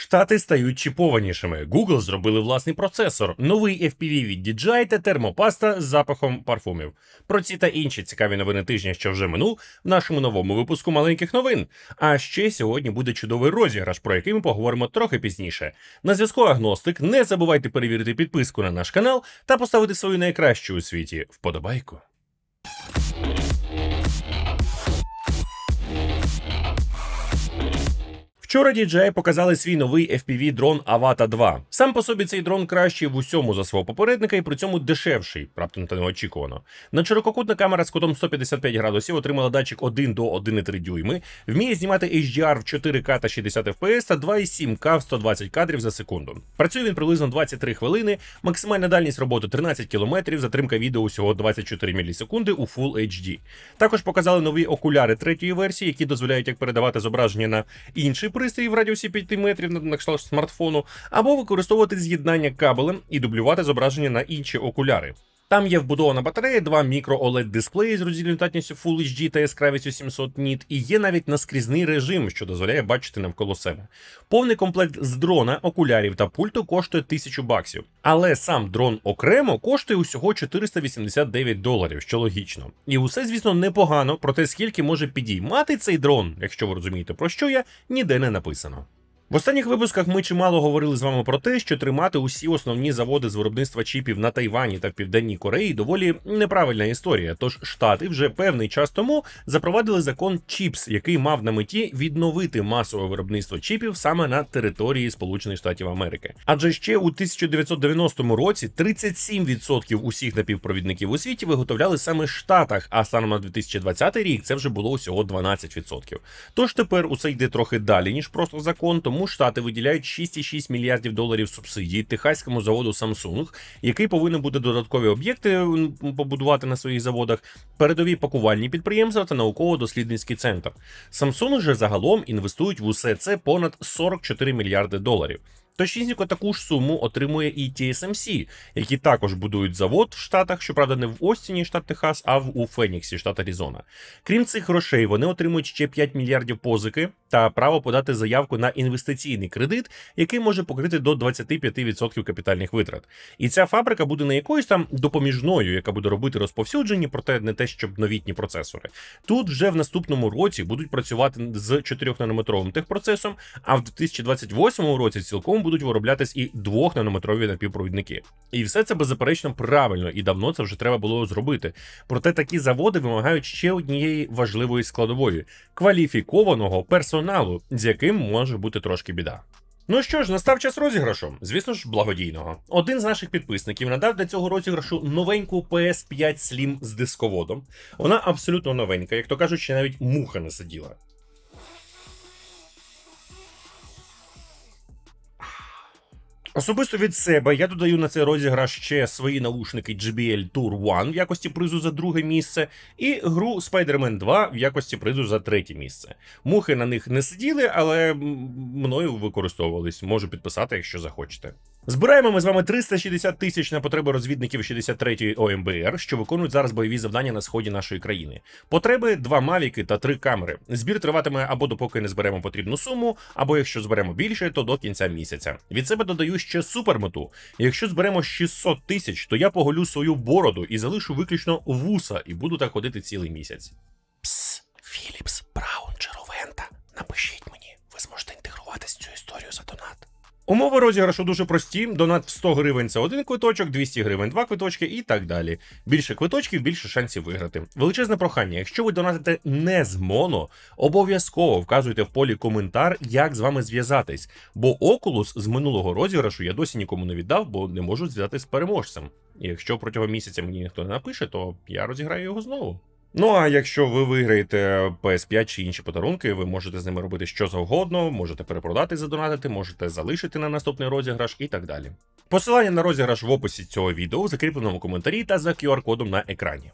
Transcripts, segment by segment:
Штати стають чіпованішими. Google зробили власний процесор, новий FPV від DJI та термопаста з запахом парфумів. Про ці та інші цікаві новини тижня, що вже минув, в нашому новому випуску маленьких новин. А ще сьогодні буде чудовий розіграш, про який ми поговоримо трохи пізніше. На зв'язку Агностик. Не забувайте перевірити підписку на наш канал та поставити свою найкращу у світі вподобайку. Вчора DJI показали свій новий FPV дрон Avata 2. Сам по собі цей дрон кращий в усьому за свого попередника і при цьому дешевший, раптом та неочікувано. На ширококутна камера з кутом 155 градусів отримала датчик 1 до 1,3 дюйми, вміє знімати HDR в 4К та 60 FPS та 2,7К в 120 кадрів за секунду. Працює він приблизно 23 хвилини, максимальна дальність роботи 13 км, затримка відео усього 24 мілісекунди у Full HD. Також показали нові окуляри третьої версії, які дозволяють як передавати зображення на інший пристрій в радіусі 5 метрів на, кшталт смартфону, або використовувати з'єднання кабелем і дублювати зображення на інші окуляри. Там є вбудована батарея, два мікро oled дисплеї з роздільною здатністю Full HD та яскравістю 700 ніт, і є навіть наскрізний режим, що дозволяє бачити навколо себе. Повний комплект з дрона, окулярів та пульту коштує 1000 баксів. Але сам дрон окремо коштує усього 489 доларів, що логічно. І усе, звісно, непогано, проте скільки може підіймати цей дрон, якщо ви розумієте про що я, ніде не написано. В останніх випусках ми чимало говорили з вами про те, що тримати усі основні заводи з виробництва чіпів на Тайвані та в Південній Кореї доволі неправильна історія. Тож штати вже певний час тому запровадили закон ЧІПС, який мав на меті відновити масове виробництво чіпів саме на території Сполучених Штатів Америки. Адже ще у 1990 році 37% усіх напівпровідників у світі виготовляли саме в Штатах, а станом на 2020 рік це вже було всього 12%. Тож тепер усе йде трохи далі ніж просто закон. Тому штати виділяють 6,6 мільярдів доларів субсидій техаському заводу Samsung, який повинен буде додаткові об'єкти побудувати на своїх заводах, передові пакувальні підприємства та науково-дослідницький центр. Samsung же загалом інвестують в усе це понад 44 мільярди доларів. Точнісненько таку ж суму отримує і TSMC, які також будують завод в Штатах, щоправда, не в Остіні, штат Техас, а в у Феніксі, штат Аризона. Крім цих грошей, вони отримують ще 5 мільярдів позики та право подати заявку на інвестиційний кредит, який може покрити до 25% капітальних витрат. І ця фабрика буде не якоюсь там допоміжною, яка буде робити розповсюджені, проте не те, щоб новітні процесори. Тут вже в наступному році будуть працювати з 4-нанометровим техпроцесом, а в 2028 році цілком будуть вироблятись і 2-нанометрові напівпровідники. І все це беззаперечно правильно, і давно це вже треба було зробити. Проте такі заводи вимагають ще однієї важливої складової кваліфікованого персоналу, з яким може бути трошки біда. Ну що ж, настав час розіграшу, звісно ж, благодійного. Один з наших підписників надав для цього розіграшу новеньку PS5 Slim з дисководом. Вона абсолютно новенька, як то кажуть, ще навіть муха не сиділа. Особисто від себе я додаю на цей розіграш ще свої наушники JBL Tour One в якості призу за друге місце, і гру Spider-Man 2 в якості призу за третє місце. Мухи на них не сиділи, але мною використовувались. Можу підписати, якщо захочете. Збираємо ми з вами 360 тисяч на потреби розвідників 63-ї ОМБР, що виконують зараз бойові завдання на сході нашої країни. Потреби два мавіки та три камери. Збір триватиме або допоки не зберемо потрібну суму, або якщо зберемо більше, то до кінця місяця. Від себе додаю ще супермету. Якщо зберемо 600 тисяч, то я поголю свою бороду і залишу виключно вуса, і буду так ходити цілий місяць. Пс, Філіпс, Браун Чаровента, Напишіть мені, ви зможете інтегруватись в цю історію за донат. Умови розіграшу дуже прості. Донат в 100 гривень це один квиточок, 200 гривень два квиточки і так далі. Більше квиточків, більше шансів виграти. Величезне прохання. Якщо ви донатите не з моно, обов'язково вказуйте в полі коментар, як з вами зв'язатись. Бо Oculus з минулого розіграшу я досі нікому не віддав, бо не можу зв'язатись з переможцем. І якщо протягом місяця мені ніхто не напише, то я розіграю його знову. Ну а якщо ви виграєте PS5 чи інші подарунки, ви можете з ними робити що завгодно, можете перепродати, задонатити, можете залишити на наступний розіграш і так далі. Посилання на розіграш в описі цього відео закріпленому коментарі та за QR-кодом на екрані.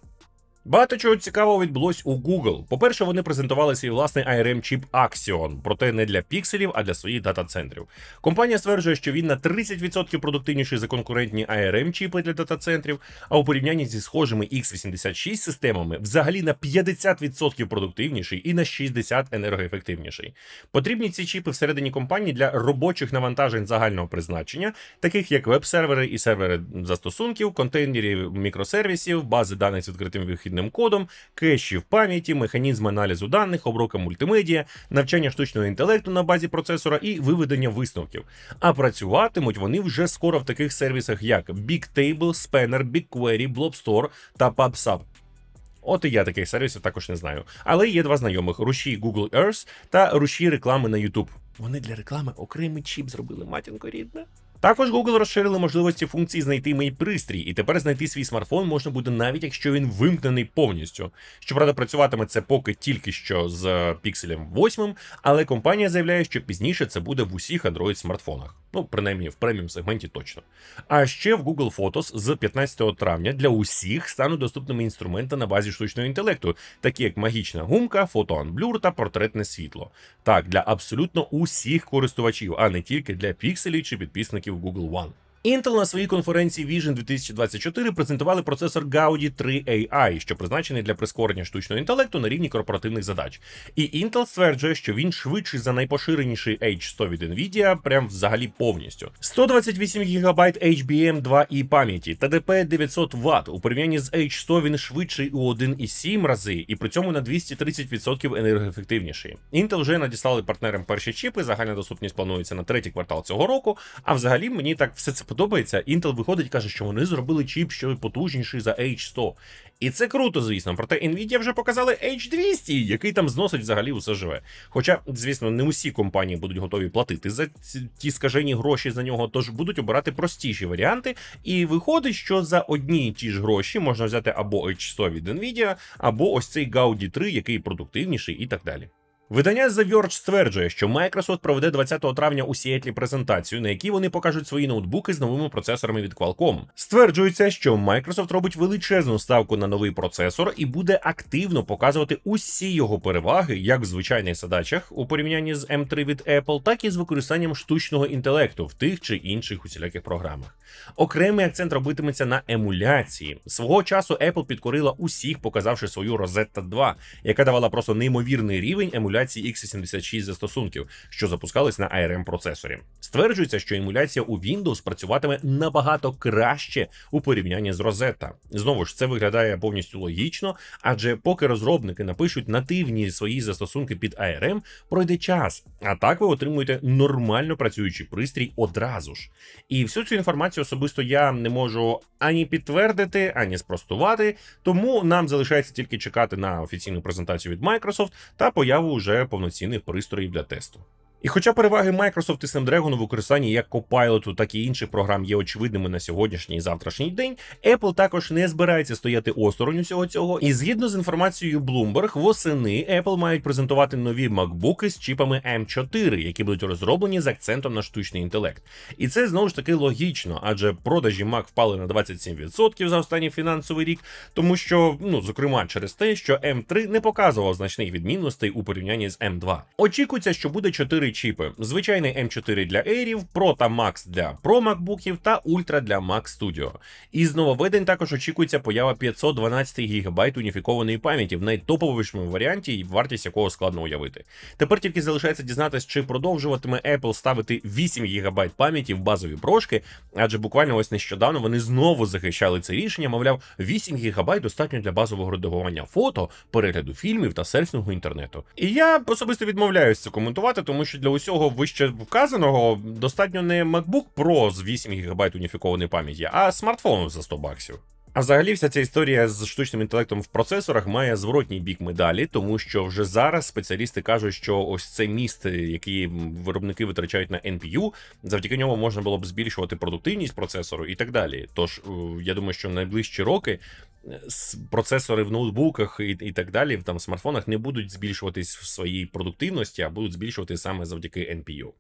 Багато чого цікавого відбулось у Google. По-перше, вони презентували свій власний ARM чіп Axion, проте не для пікселів, а для своїх дата-центрів. Компанія стверджує, що він на 30% продуктивніший за конкурентні ARM чіпи для дата-центрів, а у порівнянні зі схожими x86 системами взагалі на 50% продуктивніший і на 60% енергоефективніший. Потрібні ці чіпи всередині компанії для робочих навантажень загального призначення, таких як веб-сервери і сервери застосунків, контейнерів мікросервісів, бази даних з відкритим вихідним кодом, кешів пам'яті, механізм аналізу даних, обробка мультимедіа, навчання штучного інтелекту на базі процесора і виведення висновків. А працюватимуть вони вже скоро в таких сервісах, як Bigtable, Spanner, BigQuery, Blobstore та PubSub. От і я таких сервісів також не знаю. Але є два знайомих: руші Google Earth та руші реклами на YouTube. Вони для реклами окремий чіп зробили матінко рідне. Також Google розширили можливості функції знайти мій пристрій, і тепер знайти свій смартфон можна буде навіть якщо він вимкнений повністю. Щоправда, працюватиме це поки тільки що з Pixel 8, але компанія заявляє, що пізніше це буде в усіх Android смартфонах. Ну, принаймні в преміум сегменті точно. А ще в Google Photos з 15 травня для усіх стануть доступними інструменти на базі штучного інтелекту, такі як магічна гумка, фотоанблюр та портретне світло. Так, для абсолютно усіх користувачів, а не тільки для пікселів чи підписників Google One. Intel на своїй конференції Vision 2024 презентували процесор Gaudi 3 AI, що призначений для прискорення штучного інтелекту на рівні корпоративних задач. І Intel стверджує, що він швидший за найпоширеніший H100 від Nvidia, прям взагалі повністю. 128 ГБ HBM 2 і пам'яті, ТДП 900 Вт. У порівнянні з H100 він швидший у 1,7 рази, і при цьому на 230% енергоефективніший. Intel вже надіслали партнерам перші чіпи. Загальна доступність планується на третій квартал цього року. А взагалі мені так все це подобається. Intel виходить і каже, що вони зробили чіп, що потужніший за H100. І це круто, звісно. Проте Nvidia вже показали H200, який там зносить взагалі усе живе. Хоча, звісно, не усі компанії будуть готові платити за ті скажені гроші за нього, тож будуть обирати простіші варіанти. І виходить, що за одні і ті ж гроші можна взяти або H100 від Nvidia, або ось цей Gaudi 3, який продуктивніший, і так далі. Видання The Verge стверджує, що Microsoft проведе 20 травня у Сіетлі презентацію, на якій вони покажуть свої ноутбуки з новими процесорами від Qualcomm. Стверджується, що Microsoft робить величезну ставку на новий процесор і буде активно показувати усі його переваги, як в звичайних задачах у порівнянні з M3 від Apple, так і з використанням штучного інтелекту в тих чи інших усіляких програмах. Окремий акцент робитиметься на емуляції. Свого часу Apple підкорила усіх, показавши свою Rosetta 2, яка давала просто неймовірний рівень емуляції x86 застосунків, що запускались на ARM процесорі. Стверджується, що емуляція у Windows працюватиме набагато краще у порівнянні з Rosetta. Знову ж це виглядає повністю логічно, адже поки розробники напишуть нативні свої застосунки під ARM, пройде час. А так ви отримуєте нормально працюючий пристрій одразу ж. І всю цю інформацію особисто я не можу ані підтвердити, ані спростувати. Тому нам залишається тільки чекати на офіційну презентацію від Microsoft та появу уже повноцінних пристроїв для тесту. І хоча переваги Microsoft і Snapdragon у використанні як Copilot, так і інших програм є очевидними на сьогоднішній і завтрашній день, Apple також не збирається стояти осторонь усього цього. І згідно з інформацією Bloomberg, восени Apple мають презентувати нові MacBook з чіпами M4, які будуть розроблені з акцентом на штучний інтелект. І це знову ж таки логічно, адже продажі Mac впали на 27% за останній фінансовий рік, тому що, ну зокрема, через те, що M3 не показував значних відмінностей у порівнянні з M2. Очікується, що буде 4 чіпи: звичайний M4 для Air, Pro та Max для Pro MacBookів та Ultra для Mac Studio. Із нововведень також очікується поява 512 ГБ уніфікованої пам'яті в найтоповішому варіанті, вартість якого складно уявити. Тепер тільки залишається дізнатися, чи продовжуватиме Apple ставити 8 ГБ пам'яті в базові прошки, адже буквально ось нещодавно вони знову захищали це рішення. Мовляв, 8 ГБ достатньо для базового редагування фото, перегляду фільмів та серфінгу інтернету. І я особисто відмовляюся коментувати, тому що для усього вище вказаного достатньо не MacBook Pro з 8 ГБ уніфікованої пам'яті, а смартфон за 100 баксів. А взагалі, вся ця історія з штучним інтелектом в процесорах має зворотній бік медалі, тому що вже зараз спеціалісти кажуть, що ось цей міст, який виробники витрачають на NPU, завдяки ньому можна було б збільшувати продуктивність процесору і так далі. Тож я думаю, що найближчі роки процесори в ноутбуках і, і так далі, там в смартфонах не будуть збільшуватись в своїй продуктивності, а будуть збільшувати саме завдяки NPU.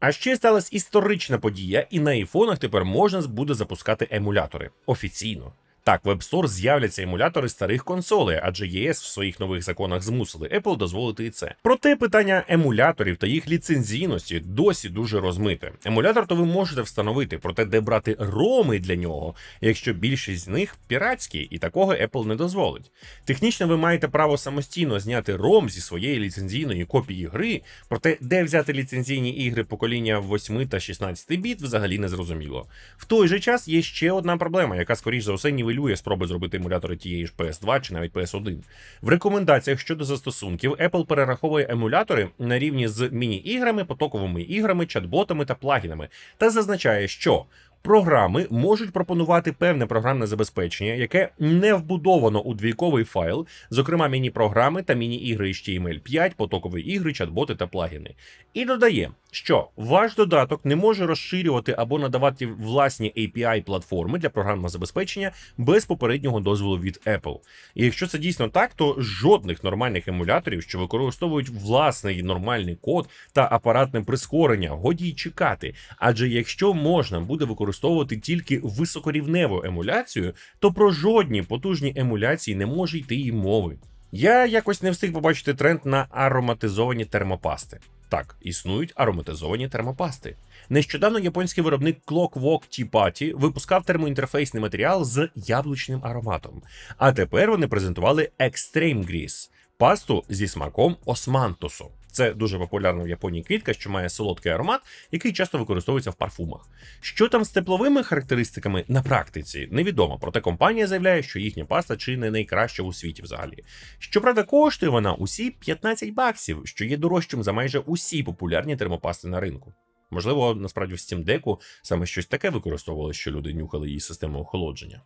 А ще сталася історична подія, і на айфонах тепер можна буде запускати емулятори офіційно. Так, в App Store з'являться емулятори старих консолей, адже ЄС в своїх нових законах змусили Apple дозволити і це. Проте питання емуляторів та їх ліцензійності досі дуже розмите. Емулятор то ви можете встановити, проте де брати роми для нього, якщо більшість з них піратські, і такого Apple не дозволить. Технічно ви маєте право самостійно зняти ром зі своєї ліцензійної копії гри, проте де взяти ліцензійні ігри покоління 8 та 16 біт взагалі не зрозуміло. В той же час є ще одна проблема, яка скоріш за все нівелює спроби зробити емулятори тієї ж PS2 чи навіть PS1. В рекомендаціях щодо застосунків Apple перераховує емулятори на рівні з міні-іграми, потоковими іграми, чат-ботами та плагінами, та зазначає, що Програми можуть пропонувати певне програмне забезпечення, яке не вбудовано у двійковий файл, зокрема міні-програми та міні-ігри HTML5, потокові ігри, чат-боти та плагіни. І додає, що ваш додаток не може розширювати або надавати власні API платформи для програмного забезпечення без попереднього дозволу від Apple. І якщо це дійсно так, то жодних нормальних емуляторів, що використовують власний нормальний код та апаратне прискорення, годі й чекати. Адже якщо можна буде використовувати тільки високорівневу емуляцію, то про жодні потужні емуляції не може йти і мови. Я якось не встиг побачити тренд на ароматизовані термопасти. Так, існують ароматизовані термопасти. Нещодавно японський виробник Clockwork Tea Party випускав термоінтерфейсний матеріал з яблучним ароматом. А тепер вони презентували Extreme Grease – пасту зі смаком османтусу. Це дуже популярна в Японії квітка, що має солодкий аромат, який часто використовується в парфумах. Що там з тепловими характеристиками на практиці, невідомо. Проте компанія заявляє, що їхня паста чи не найкраща у світі взагалі. Щоправда, коштує вона усі 15 баксів, що є дорожчим за майже усі популярні термопасти на ринку. Можливо, насправді в Steam Deck саме щось таке використовували, що люди нюхали її систему охолодження.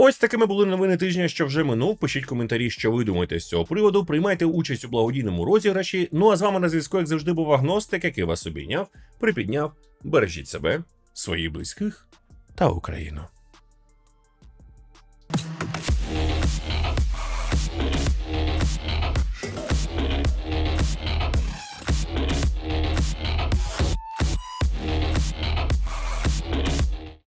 Ось такими були новини тижня, що вже минув. Пишіть коментарі, що ви думаєте з цього приводу. Приймайте участь у благодійному розіграші. Ну а з вами на зв'язку, як завжди, був агностик, який вас обійняв, припідняв. Бережіть себе, своїх близьких та Україну.